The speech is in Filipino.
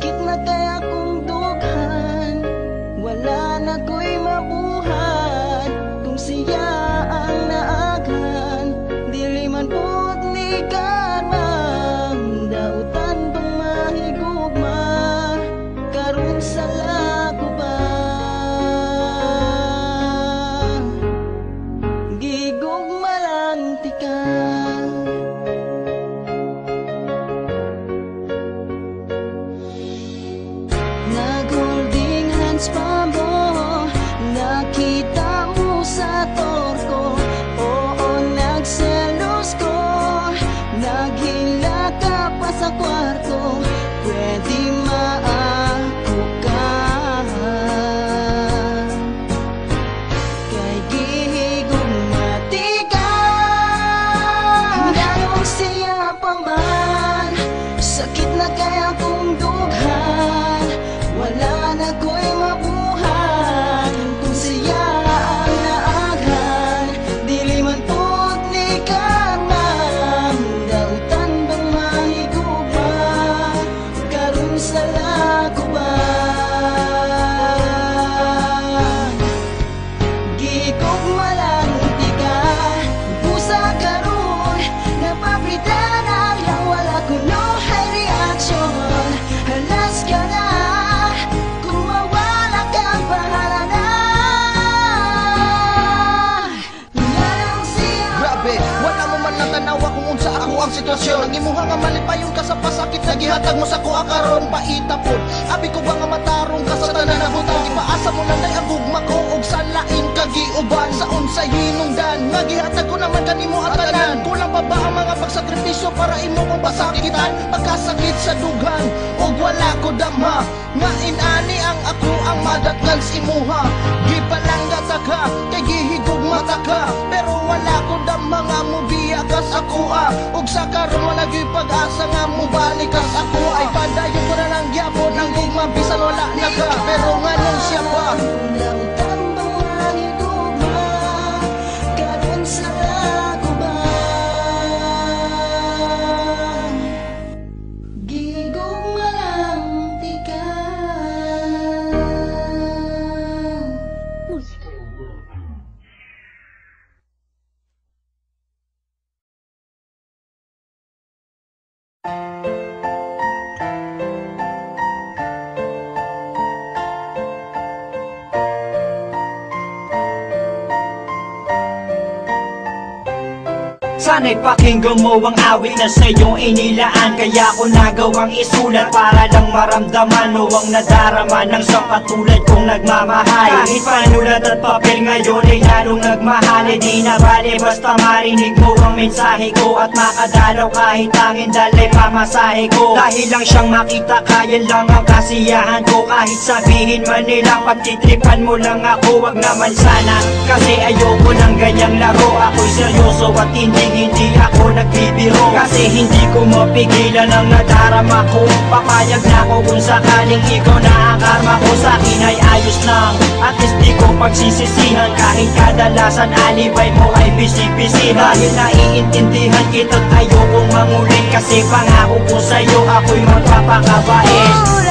Sakit na kaya kong dughan? Wala na ko'y mabuhan Kung siya ang naagan Dili man po't ni Karmang Dautan pang mahigugma Karun sa lako ba Gigugma lang tikan maghilata pa sa kwarto Pwede maako ka Kay gihigog matika Dahil siya pa Sakit na kaya kung doon sitwasyon. Ang imuha nga malipayon ka sa pasakit na gihatag mo sa kuha karon paita po. Abi ko ba nga matarong ka sa tanan na butang Ipaasa mo lang day ang gugma ko og sa lain kagiuban. Sa unsay hinungdan nga gihatag ko naman kanimo at tanan. Kulang pa ba ang mga pagsakripisyo para imo kong pasakitan Pagkasakit sa dughan og wala ko damha Nga inani ang ako ang madatnan sa imuha ug sa karon wala pag-asa nga mo balik ka sa kuha ay padayon ko na lang gyapon ang gugma bisan wala na ka. Pero nganong Sana'y pakinggan mo ang awit na sa'yong inilaan. Kaya ko nagawang isulat para lang maramdaman O ang nadarama ng sa katulad kong nagmamahal. Kahit panulat at papel ngayon ay lalong nagmahal. E di na bale basta marinig mo ang mensahe ko At makadalaw kahit tangin dalay pamasahe ko. Dahil lang siyang makita kaya lang ang kasiyahan ko. Kahit sabihin man nila pagtitripan mo lang ako Wag naman sana. Kasi ayoko ng ganyang laro. Ako'y seryoso at hindi hindi ako nagbibiro Kasi hindi ko mapigilan ang nadarama ko. Papayag na ako kung sakaling ikaw na ang karma ko. Sa akin ay ayos lang At least di ko pagsisisihan. Kahit kadalasan alibay mo ay bisibisi Dahil naiintindihan kita't ayokong mangulit Kasi pangako ko sa'yo ako'y magpapakabait